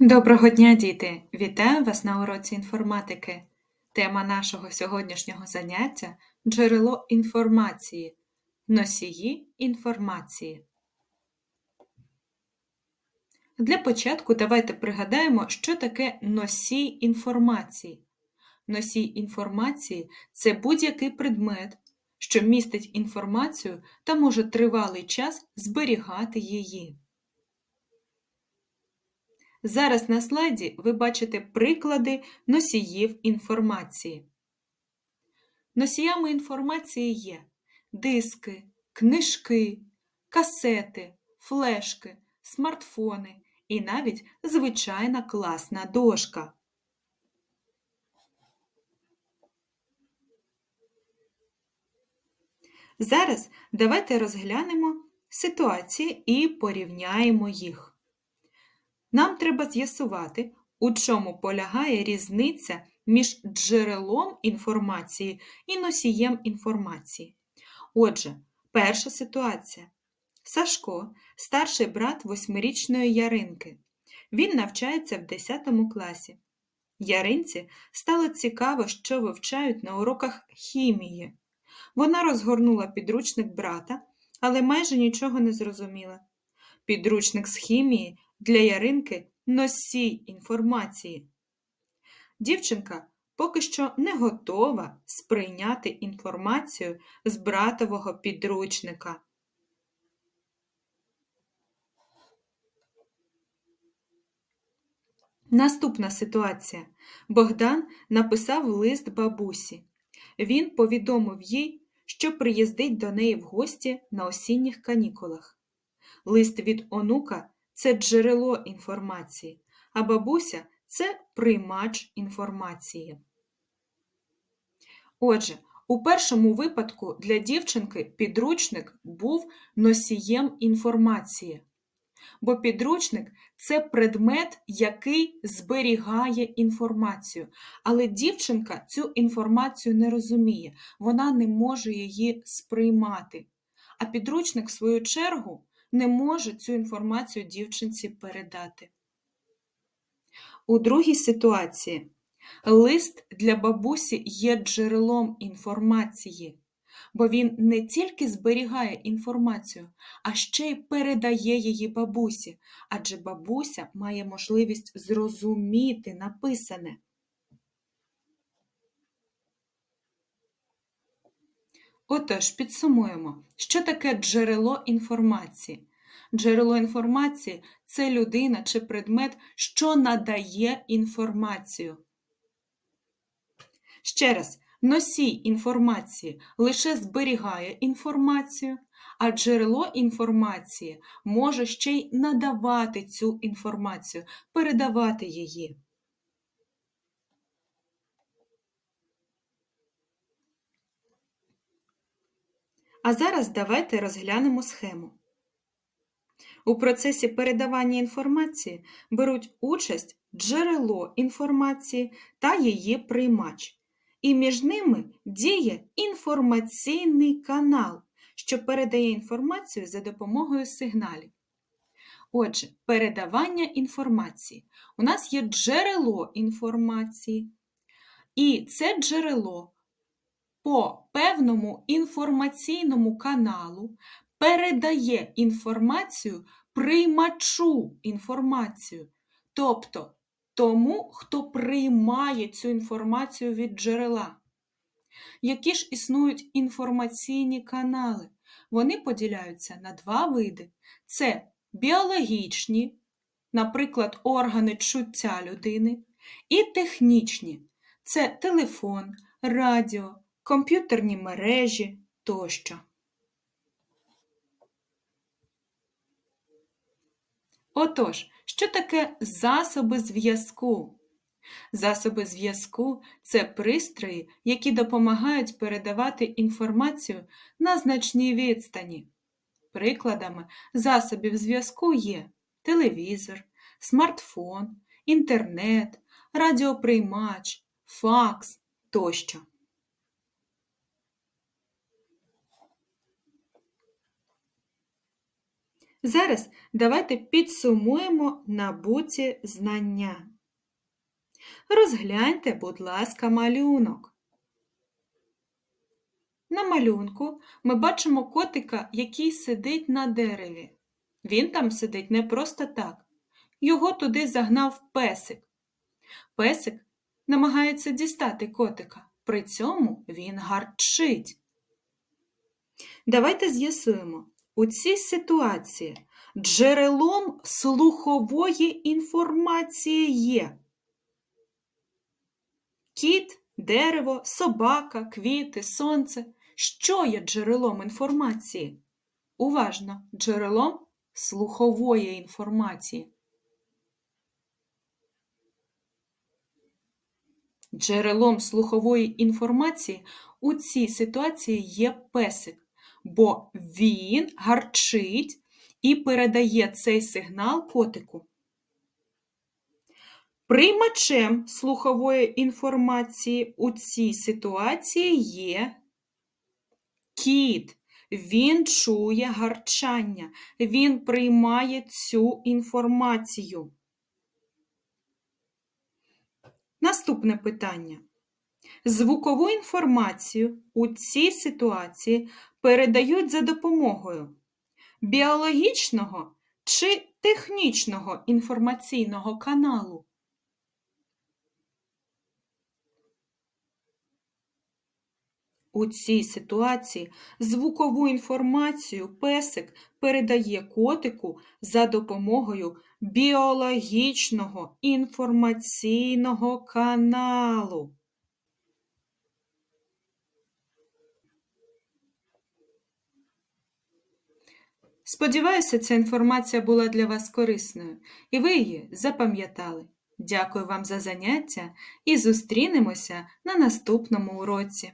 Доброго дня, діти! Вітаю вас на уроці інформатики. Тема нашого сьогоднішнього заняття джерело інформації, носії інформації. Для початку давайте пригадаємо, що таке носій інформації. Носій інформації це будь-який предмет, що містить інформацію та може тривалий час зберігати її. Зараз на слайді ви бачите приклади носіїв інформації. Носіями інформації є диски, книжки, касети, флешки, смартфони і навіть звичайна класна дошка. Зараз давайте розглянемо ситуації і порівняємо їх. Нам треба з'ясувати, у чому полягає різниця між джерелом інформації і носієм інформації. Отже, перша ситуація. Сашко старший брат восьмирічної Яринки. Він навчається в 10 класі. Яринці стало цікаво, що вивчають на уроках хімії. Вона розгорнула підручник брата, але майже нічого не зрозуміла. Підручник з хімії для Яринки носій інформації. Дівчинка поки що не готова сприйняти інформацію з братового підручника. Наступна ситуація. Богдан написав лист бабусі. Він повідомив їй, що приїздить до неї в гості на осінніх канікулах. Лист від онука це джерело інформації, а бабуся це приймач інформації. Отже, у першому випадку для дівчинки підручник був носієм інформації, бо підручник це предмет, який зберігає інформацію. Але дівчинка цю інформацію не розуміє, вона не може її сприймати. А підручник, в свою чергу, не може цю інформацію дівчинці передати. У другій ситуації лист для бабусі є джерелом інформації, бо він не тільки зберігає інформацію, а ще й передає її бабусі, адже бабуся має можливість зрозуміти написане. Отож, підсумуємо, що таке джерело інформації. Джерело інформації це людина чи предмет, що надає інформацію. Ще раз, носій інформації лише зберігає інформацію, а джерело інформації може ще й надавати цю інформацію, передавати її. А зараз давайте розглянемо схему. У процесі передавання інформації беруть участь джерело інформації та її приймач. І між ними діє інформаційний канал, що передає інформацію за допомогою сигналів. Отже, передавання інформації. У нас є джерело інформації, і це джерело по певному інформаційному каналу передає інформацію приймачу інформацію, тобто тому, хто приймає цю інформацію від джерела. Які ж існують інформаційні канали? Вони поділяються на два види: це біологічні, наприклад, органи чуття людини, і технічні це телефон, радіо, комп'ютерні мережі тощо. Отож, що таке засоби зв'язку? Засоби зв'язку це пристрої, які допомагають передавати інформацію на значній відстані. Прикладами засобів зв'язку є телевізор, смартфон, інтернет, радіоприймач, факс тощо. Зараз давайте підсумуємо набуті знання. Розгляньте, будь ласка, малюнок. На малюнку ми бачимо котика, який сидить на дереві. Він там сидить не просто так. Його туди загнав песик. Песик намагається дістати котика, при цьому він гарчить. Давайте з'ясуємо, у цій ситуації джерелом слухової інформації є кіт, дерево, собака, квіти, сонце. Що є джерелом інформації? Уважно, джерелом слухової інформації. Джерелом слухової інформації у цій ситуації є песик, бо він гарчить і передає цей сигнал котику. Приймачем слухової інформації у цій ситуації є кіт. Він чує гарчання, він приймає цю інформацію. Наступне питання. Звукову інформацію у цій ситуації передають за допомогою біологічного чи технічного інформаційного каналу. У цій ситуації звукову інформацію песик передає котику за допомогою біологічного інформаційного каналу. Сподіваюся, ця інформація була для вас корисною, і ви її запам'ятали. Дякую вам за заняття і зустрінемося на наступному уроці.